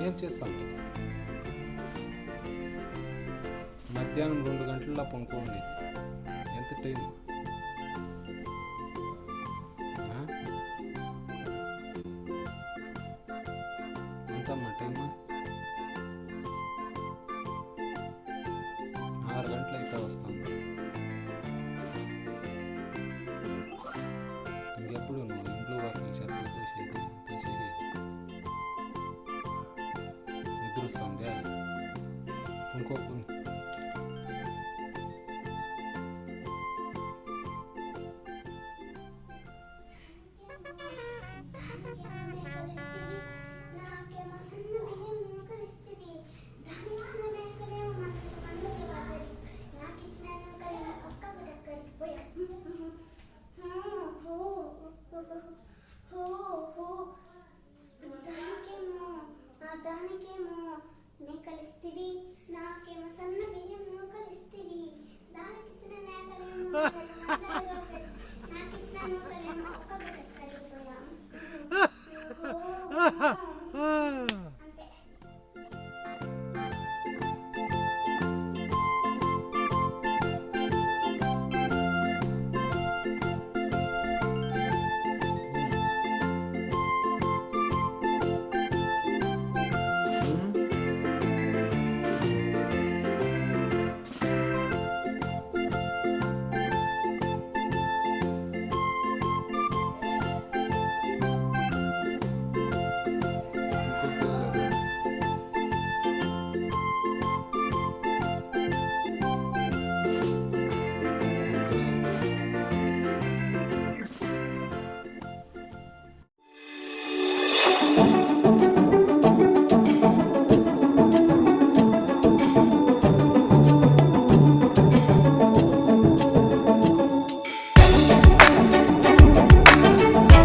ఏం చేస్తాం? మధ్యాహ్నం రెండు గంటల్లో పనుకోండి. ఎంత టైం ఆ? ఎంతమ్మా టైము? 들었었는데 문콕은 దానికేమో మేకలిస్తివి నాకేమో సన్న బియ్యం నూకలిస్తివి దానికి ఇచ్చిన మేకలేమో నాకు ఇచ్చిన నూకలేమో ఒక్కొక్కటి కడిగిపోయాం.